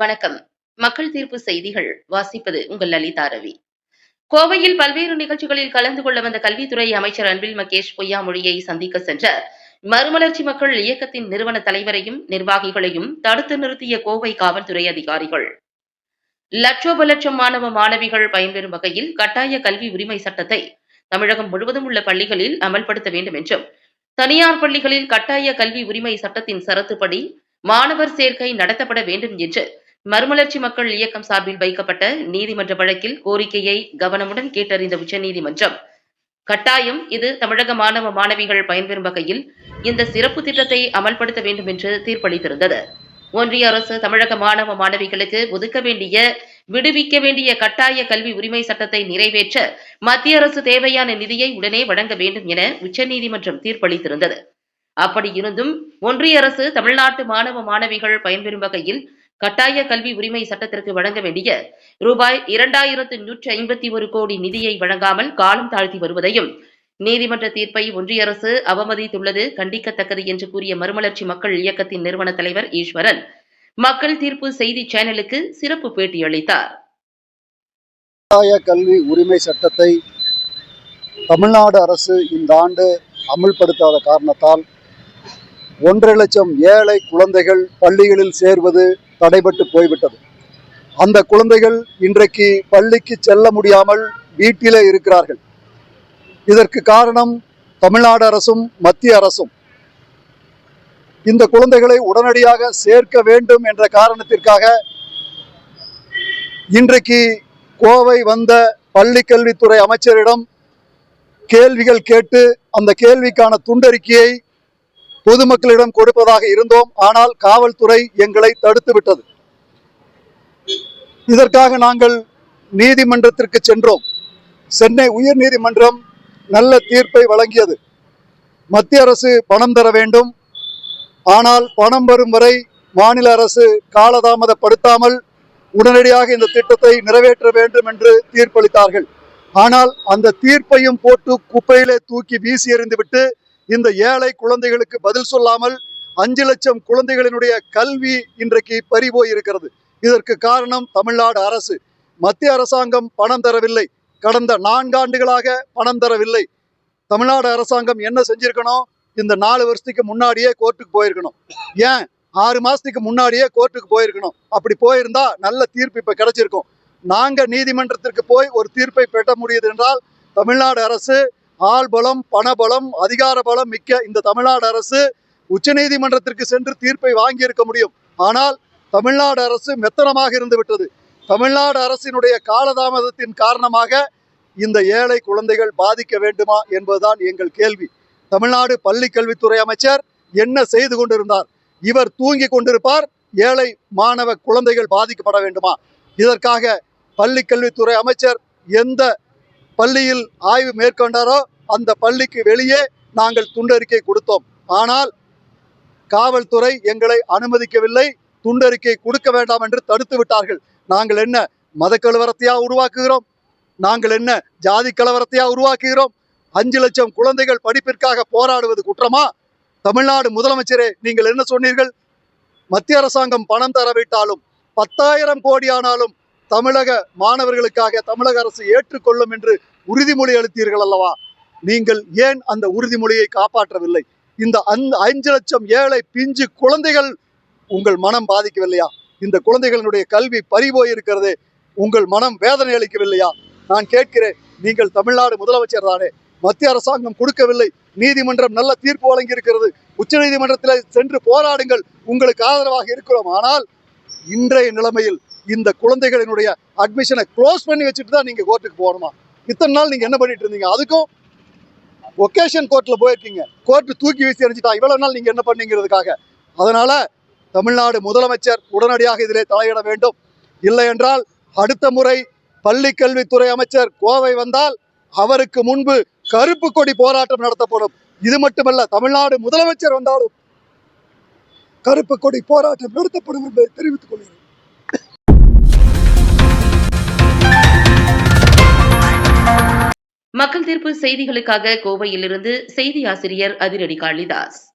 வணக்கம். மக்கள் தீர்ப்பு செய்திகள் வாசிப்பது உங்கள் லலிதா ரவி. கோவையில் பல்வேறு நிகழ்ச்சிகளில் கலந்து கொள்ள வந்த கல்வித்துறை அமைச்சர் அன்பில் மகேஷ் பொய்யாமொழியை சந்திக்க சென்ற மறுமலர்ச்சி மக்கள் இயக்கத்தின் நிறுவன தலைவரையும் நிர்வாகிகளையும் தடுத்து நிறுத்திய கோவை காவல்துறை அதிகாரிகள். லட்சோப லட்சம் மாணவ மாணவிகள் பயன்பெறும் வகையில் கட்டாய கல்வி உரிமை சட்டத்தை தமிழகம் முழுவதும் உள்ள பள்ளிகளில் அமல்படுத்த வேண்டும் என்றும் தனியார் பள்ளிகளில் கட்டாய கல்வி உரிமை சட்டத்தின் சரத்துப்படி மாணவர் சேர்க்கை நடத்தப்பட வேண்டும் என்று மறுமலர்ச்சி மக்கள் இயக்கம் சார்பில் வைக்கப்பட்ட நீதிமன்ற வழக்கில் கோரிக்கையை கவனமுடன் கேட்டறிந்த உச்சநீதிமன்றம். கட்டாயம் இது தமிழக மாணவ மாணவிகள் பயன்பெறும் வகையில் இந்த சிறப்பு திட்டத்தை அமல்படுத்த வேண்டும் என்று தீர்ப்பளித்திருந்தது. ஒன்றிய அரசு தமிழக மாணவ மாணவிகளுக்கு ஒதுக்க வேண்டிய விடுவிக்க வேண்டிய கட்டாய கல்வி உரிமை சட்டத்தை நிறைவேற்ற மத்திய அரசு தேவையான நிதியை உடனே வழங்க வேண்டும் என உச்சநீதிமன்றம் தீர்ப்பளித்திருந்தது. அப்படி இருந்தும் ஒன்றிய அரசு தமிழ்நாட்டு மாணவ மாணவிகள் பயன்பெறும் வகையில் கட்டாய கல்வி உரிமை சட்டத்திற்கு வழங்க வேண்டிய ரூபாய் இரண்டாயிரத்து நூற்றி ஐம்பத்தி ஒரு கோடி நிதியை வழங்காமல் காலம் தாழ்த்தி வருவதையும் நீதிமன்ற தீர்ப்பை ஒன்றிய அரசு அவமதித்துள்ளது கண்டிக்கத்தக்கது என்று கூறிய மறுமலர்ச்சி மக்கள் இயக்கத்தின் நிறுவன தலைவர் ஈஸ்வரன் மக்கள் தீர்ப்பு செய்தி சேனலுக்கு சிறப்பு பேட்டியளித்தார். கட்டாய கல்வி உரிமை சட்டத்தை தமிழ்நாடு அரசு இந்த ஆண்டு அமுல்படுத்தாத காரணத்தால் ஒன்றரை லட்சம் ஏழை குழந்தைகள் பள்ளிகளில் சேர்வது தடைபட்டு போய்விட்டது. அந்த குழந்தைகள் இன்றைக்கு பள்ளிக்கு செல்ல முடியாமல் வீட்டிலே இருக்கிறார்கள். இதற்கு காரணம் தமிழ்நாடு அரசும் மத்திய அரசும். இந்த குழந்தைகளை உடனடியாக சேர்க்க வேண்டும் என்ற காரணத்திற்காக இன்றைக்கு கோவை வந்த பள்ளி கல்வித்துறை அமைச்சரிடம் கேள்விகள் கேட்டு அந்த கேள்விக்கான துண்டறிக்கையை பொதுமக்களிடம் கொடுப்பதாக இருந்தோம். ஆனால் காவல்துறை எங்களை தடுத்துவிட்டது இதற்காக நாங்கள் நீதிமன்றத்திற்கு சென்றோம். சென்னை உயர் நீதிமன்றம் நல்ல தீர்ப்பை வழங்கியது. மத்திய அரசு பணம் தர வேண்டும். ஆனால் பணம் வரும் வரை மாநில அரசு காலதாமதப்படுத்தாமல் உடனடியாக இந்த திட்டத்தை நிறைவேற்ற வேண்டும் என்று தீர்ப்பளித்தார்கள். ஆனால் அந்த தீர்ப்பையும் போட்டு குப்பையிலே தூக்கி வீசி எறிந்துவிட்டு இந்த ஏழை குழந்தைகளுக்கு பதில் சொல்லாமல் அஞ்சு லட்சம் குழந்தைகளினுடைய கல்வி இன்றைக்கு பறிபோய் இருக்கிறது. இதற்கு காரணம் தமிழ்நாடு அரசு. மத்திய அரசாங்கம் பணம் தரவில்லை. கடந்த நான்காண்டுகளாக பணம் தரவில்லை. தமிழ்நாடு அரசாங்கம் என்ன செஞ்சிருக்கணும்? இந்த நாலு வருஷத்துக்கு முன்னாடியே கோர்ட்டுக்கு போயிருக்கணும். ஏன்? ஆறு மாசத்துக்கு முன்னாடியே கோர்ட்டுக்கு போயிருக்கணும். அப்படி போயிருந்தா நல்ல தீர்ப்பு இப்ப கிடைச்சிருக்கும். நாங்க நீதிமன்றத்திற்கு போய் ஒரு தீர்ப்பை பெற முடியுது என்றால் தமிழ்நாடு அரசு ஆள்பலம் பணபலம் அதிகார பலம் மிக்க இந்த தமிழ்நாடு அரசு உச்சநீதிமன்றத்திற்கு சென்று தீர்ப்பை வாங்கியிருக்க முடியும். ஆனால் தமிழ்நாடு அரசு மெத்தனமாக இருந்து விட்டது. தமிழ்நாடு அரசினுடைய காலதாமதத்தின் காரணமாக இந்த ஏழை குழந்தைகள் பாதிக்க வேண்டுமா என்பதுதான் எங்கள் கேள்வி. தமிழ்நாடு பள்ளி கல்வித்துறை அமைச்சர் என்ன செய்து கொண்டிருந்தார்? இவர் தூங்கி கொண்டிருப்பார் ஏழை மாணவ குழந்தைகள் பாதிக்கப்பட வேண்டுமா? இதற்காக பள்ளி கல்வித்துறை அமைச்சர் எந்த பள்ளியில் ஆய்வு மேற்கொண்டாரோ அந்த பள்ளிக்கு வெளியே நாங்கள் துண்டறிக்கை கொடுத்தோம். ஆனால் காவல்துறை எங்களை அனுமதிக்கவில்லை. துண்டறிக்கை கொடுக்க வேண்டாம் என்று தடுத்து விட்டார்கள். நாங்கள் என்ன மத கலவரத்தையா உருவாக்குகிறோம்? நாங்கள் என்ன ஜாதி கலவரத்தையா உருவாக்குகிறோம்? அஞ்சு லட்சம் குழந்தைகள் படிப்பிற்காக போராடுவது குற்றமா? தமிழ்நாடு முதலமைச்சரே நீங்கள் என்ன சொன்னீர்கள்? மத்திய அரசாங்கம் பணம் தரவிட்டாலும் பத்தாயிரம் கோடி ஆனாலும் தமிழக மாணவர்களுக்காக தமிழக அரசு ஏற்றுக்கொள்ளும் என்று உறுதிமொழி அளித்தீர்கள் அல்லவா? நீங்கள் ஏன் அந்த உறுதிமொழியை காப்பாற்றவில்லை? இந்த அந்த அஞ்சு லட்சம் ஏழை பிஞ்சு குழந்தைகள் உங்கள் மனம் பாதிக்கவில்லையா? இந்த குழந்தைகளினுடைய கல்வி பறிபோய் இருக்கிறது உங்கள் மனம் வேதனை அளிக்கவில்லையா? நான் கேட்கிறேன் நீங்கள் தமிழ்நாடு முதலமைச்சர் தானே? மத்திய அரசாங்கம் கொடுக்கவில்லை நீதிமன்றம் நல்ல தீர்ப்பு வழங்கி இருக்கிறது உச்ச நீதிமன்றத்தில் சென்று போராடுங்கள் உங்களுக்கு ஆதரவாக இருக்கிறோம். ஆனால் இன்றைய நிலைமையில் இந்த குழந்தைகளினுடைய அட்மிஷனை க்ளோஸ் பண்ணி வச்சுட்டு தான் நீங்க கோர்ட்டுக்கு போகணுமா? இத்தனை நாள் நீங்க என்ன பண்ணிட்டு இருந்தீங்க? அதுக்கும் ஒகேஷன் கோர்ட்டில் போயிருக்கீங்க. கோர்ட்டு தூக்கி வீசி எறிஞ்சிட்டா இவ்வளவு நாள் நீங்க என்ன பண்ணீங்கிறதுக்காக? அதனால தமிழ்நாடு முதலமைச்சர் உடனடியாக இதிலே தலையிட வேண்டும். இல்லை என்றால் அடுத்த முறை பள்ளி கல்வித்துறை அமைச்சர் கோவை வந்தால் அவருக்கு முன்பு கருப்பு கொடி போராட்டம் நடத்தப்படும். இது மட்டுமல்ல தமிழ்நாடு முதலமைச்சர் வந்தாலும் கருப்பு கொடி போராட்டம் நடத்தப்படும் என்பதை தெரிவித்துக் கொள்கிறேன். மக்கள் தீர்ப்பு செய்திகளுக்காக கோவையிலிருந்து செய்தி ஆசிரியர் அதிரடி காளிதாஸ்.